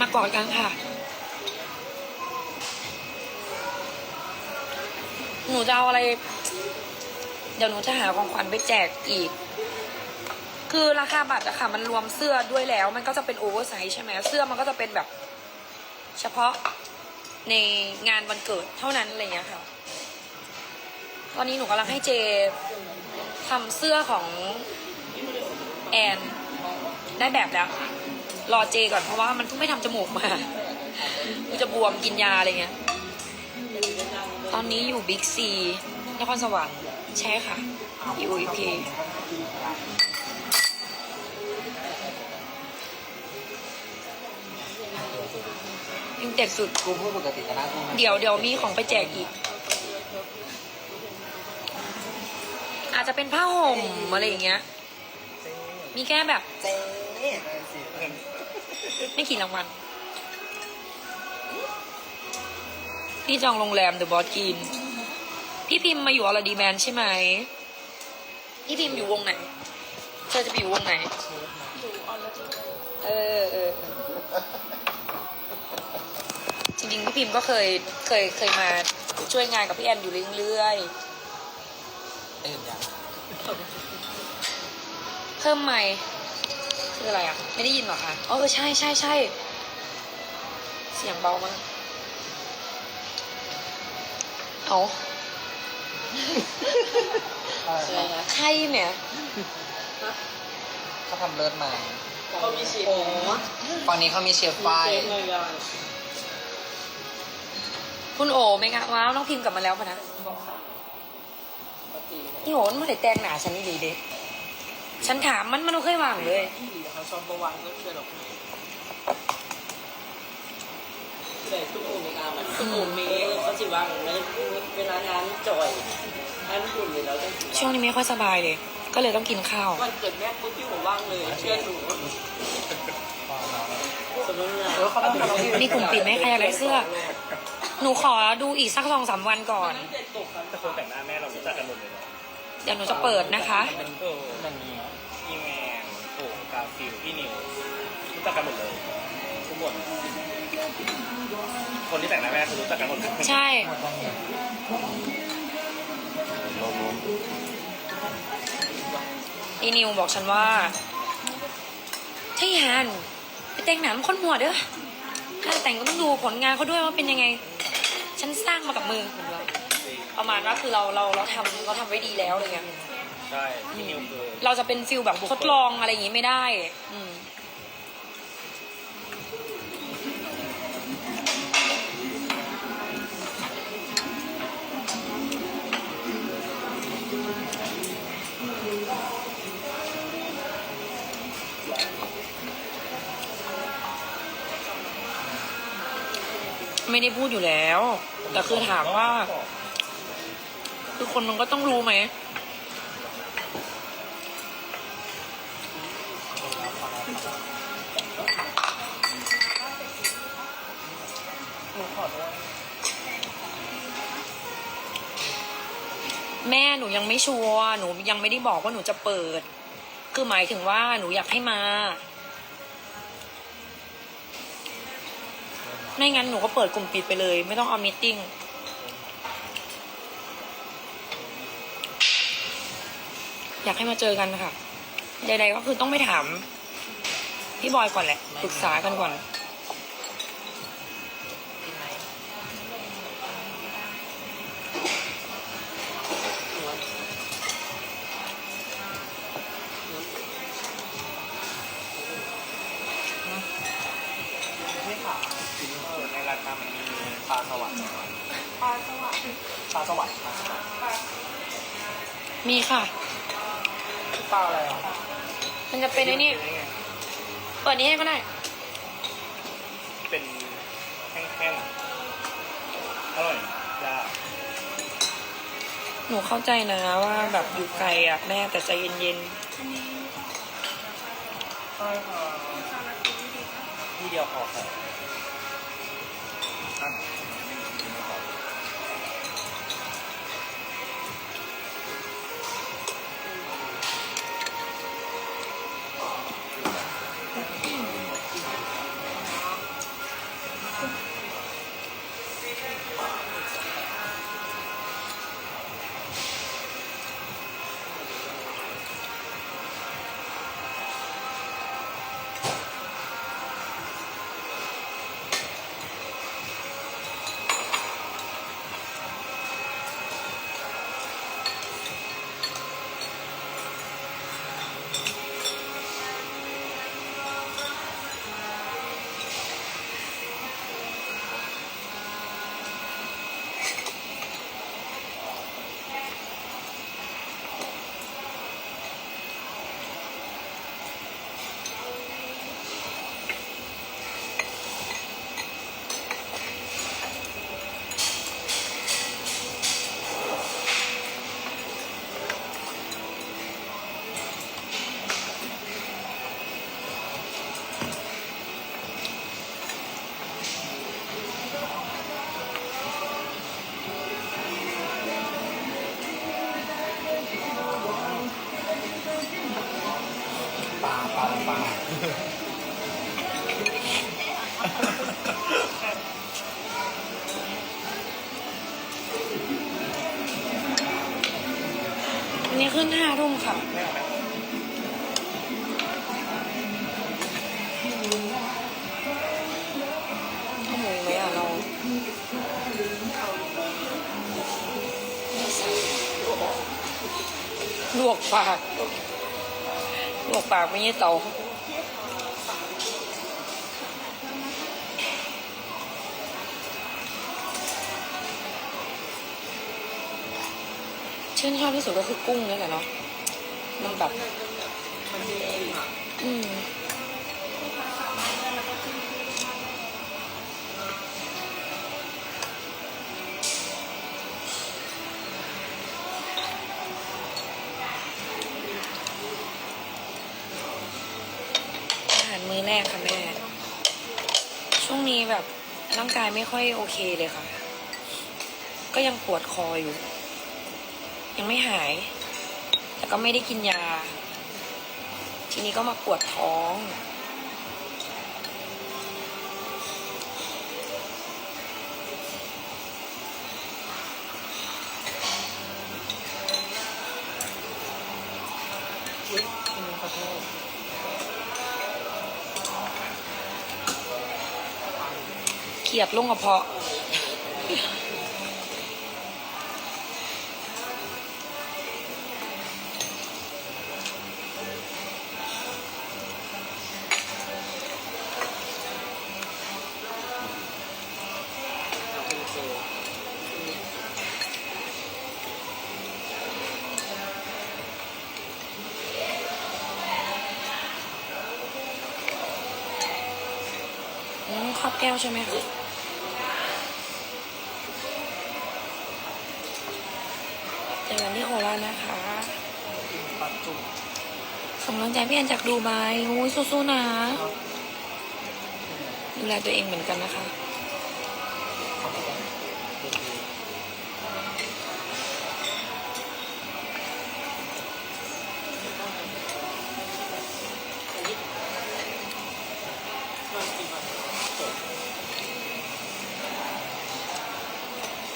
มากอดกันค่ะ หนูจะเอาอะไร เดี๋ยวหนูจะหาของขวัญไปแจกอีก คือราคาบัตรอะค่ะ มันรวมเสื้อด้วยแล้ว มันก็จะเป็นโอเวอร์ไซส์ใช่ไหมเสื้อมันก็จะเป็นแบบ เฉพาะในงานวันเกิดเท่านั้นอะไรเงี้ยค่ะ ตอนนี้หนูกำลังให้เจทำเสื้อของแอนได้แบบแล้ว รอเจก่อนเพราะว่ามันเพิ่งไม่ทำจมูกมากูจะบวมกินยาอะไรเงี้ย ตอนนี้อยู่บิ๊กซีนครสวรรค์ใช่ค่ะ อยู่อีพียิงเด็ดสุด กูพูดปกติก็น่าพูดเดี๋ยวเดี๋ยวมีของไปแจกอีก อาจจะเป็นผ้าห่มอะไรอย่างเงี้ย มีแค่แบบ เจ๊ ไม่กี่รางวัลพี่จองโรงแรมเดอะบอสกินพี่พิมพ์มาอยู่ออลดีแมนใช่ไหมพี่พิมพ์อยู่วงไหนเธอจะไปอยู่วงไหนเออเออจริงๆพี่พิมพ์ก็เคยเคยเคยมาช่วยงานกับพี่แอนอยู่เรื่อยๆตื่นยังเพิ่มไม่ คืออะไรอะ ไม่ได้ยินเหรอคะอ๋อเออใช่ใช่ใช่เสียงเบามากเอาอะไรนะใครเนี่ยเขาทำเลิศมาเขามีชีพโอ้ฝั่งนี้เขามีเชฟไฟเค้กเลยอะคุณโอไหมคะว้าวน้องพิมพ์กลับมาแล้วปะนะนี่โหมันไม่ได้แต่งหนาฉันนี่ดีเด็ ฉันถามมันมันไม่เคยวางเลยเขาชอบประวังก็เชื่อหรอกแต่ทุกคนในงานมันทุกคนมีเขาสิว่างในเวลางานจ่อยงานหุ่นเลยเราต้องช่วงนี้ไม่ค่อยสบายเลย ก็เลยต้องกินข้าววันเกิดแม่ปุ๊บพี่ผมว่างเลย เชื่อหนูมีกลุ่มปิดไหมใครอยากได้เสื้อ หนูขอดูอีกสักสองสามวันก่อนเด็กตกกันแต่คนแต่งหน้าแม่เรารู้จักกันหมดเลย เนาะเดี๋ยวหนูจะเปิดนะคะ เป็นเอออย่างนี้อีแมนโอ้กาฟิลพี่นิวรู้จักกันหมดเลยทุกคนคนที่แต่งหน้าแม่คือรู้จักกันหมดเลยใช่หมดยังไงอีนิวบอกฉันว่าใช่ฮันไปแต่งหนังคนหัวเด้อถ้าแต่งก็ต้องดูผลงานเขาด้วยว่าเป็นยังไง ฉันสร้างมากับมือ ประมาณว่าคือเราเราเราทำเราทำไว้ดีแล้วอะไรเงี้ยใช่พี่นิวคือเราจะเป็นฟิลแบบทดลองอะไรอย่างงี้ไม่ได้ อืมไม่ได้พูดอยู่แล้ว แต่คือถามว่า คือคนมันก็ต้องรู้ไหมแม่หนูยังไม่ชัวร์หนูยังไม่ได้บอกว่าหนูจะเปิด คือหมายถึงว่าหนูอยากให้มา ไม่งั้นหนูก็เปิดกลุ่มปิดไปเลย ไม่ต้องเอามีตติ้ง อยากให้มาเจอกันค่ะใดๆก็คือต้องไปถามพี่บอยก่อนแหละปรึกษากันก่อนนี่ค่ะเออในรายการมันมีปลาสวรรค์ปลาสวรรค์ปลาสวรรค์ปลาสวรรค์มีค่ะเปล่าอะไรอะมันจะเป็นไอ้นี่เปิดนี้ให้ก็ได้ เป็นแห้งๆอร่อยยากหนูเข้าใจนะว่าแบบอยู่ไกลอะแม่แต่ใจเย็นที่เดียวพอค่ะอั อันนี้ขึ้นห้าทุ่มค่ะไม่เอาไหมข้าวหมูไหมอะเราลวกปากลวกปากไม่ใช่เตา ชื่นชอบที่สุดก็คือกุ้งนี่แหละเนาะมันแบบมันมีเองอะอืมอาหารมื้อแรกค่ะแม่ ช่วงนี้แบบร่างกายไม่ค่อยโอเคเลยค่ะ ก็ยังปวดคออยู่ ยังไม่หาย แต่ก็ไม่ได้กินยา ทีนี้ก็มาปวดท้อง ขอโทษเขียดลงกระเพาะ แก้วใช่ไหมคะเจอกันที่โครานะคะส่งกำลังใจพี่แอนจากดูไบโอ้ยสู้ๆนะ ดูแลตัวเองเหมือนกันนะคะ ขอบคุณ อันนี้มันกินมาจบ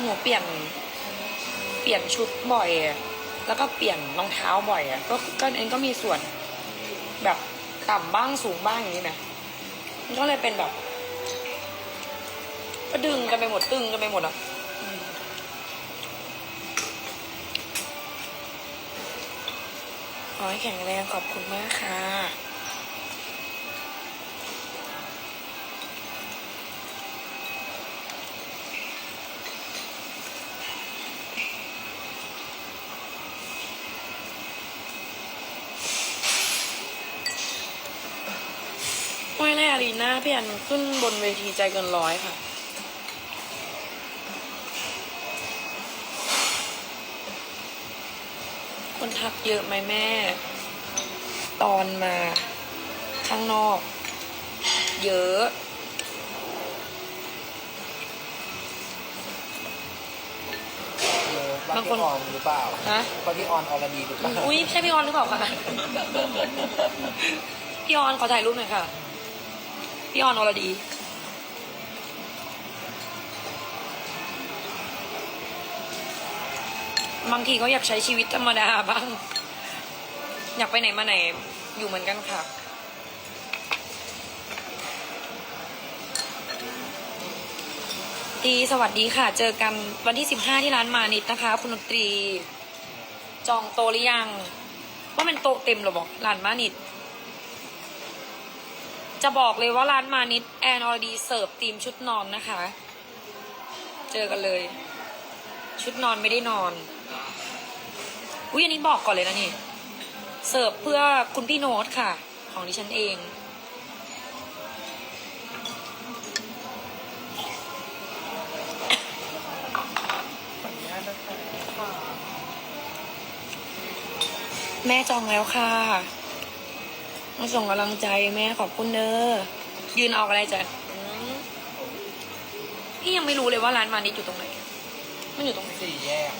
หนู เปลี่ยนเปลี่ยนชุดบ่อย แล้วก็เปลี่ยนรองเท้าบ่อยอะก็ก็เองก็มีส่วนแบบต่ำบ้างสูงบ้างอย่างนี้นะมันก็เลยเป็นแบบก็ดึงกันไปหมดตึงกันไปหมดอะขอให้แข็งแรงขอบคุณมากค่ะ ไม่แน่อารีนาพี่อันขึ้นบนเวทีใจเกินร้อยค่ะ คนทักเยอะไหมแม่ ตอนมาข้างนอก เยอะเยอะว่าบางคนพี่ออนหรือเปล่าฮะว่าพี่ออนอรดีหรือเปล่า อุ้ยใช่พี่ออนหรือเปล่าคะ พี่ออนขอถ่ายรูปหน่อยค่ะ พี่ออนอรดีบางทีก็อยากใช้ชีวิตธรรมดาบ้าง อยากไปไหนมาไหนอยู่เหมือนกันค่ะ ดีสวัสดีค่ะ เจอกันวันที่สิบห้าที่ร้านมานิดนะคะ คุณดนตรี จองโตหรือยัง ว่ามันโตเต็มหรอบอกร้านมานิด จะบอกเลยว่าร้านมานิดแอนอรดีเสิร์ฟทีมชุดนอนนะคะ เจอกันเลย ชุดนอนไม่ได้นอน อุ้ยอันนี้บอกก่อนเลยนะนี่ เสิร์ฟเพื่อคุณพี่โน้ตค่ะ ของดิฉันเองแม่จองแล้วค่ะ มาส่งกำลังใจแม่ขอบคุณเนอยืนออกอะไรจ้ะพี่ยังไม่รู้เลยว่าร้านมานิดอยู่ตรงไหน มันอยู่ตรงไหน สี่แยก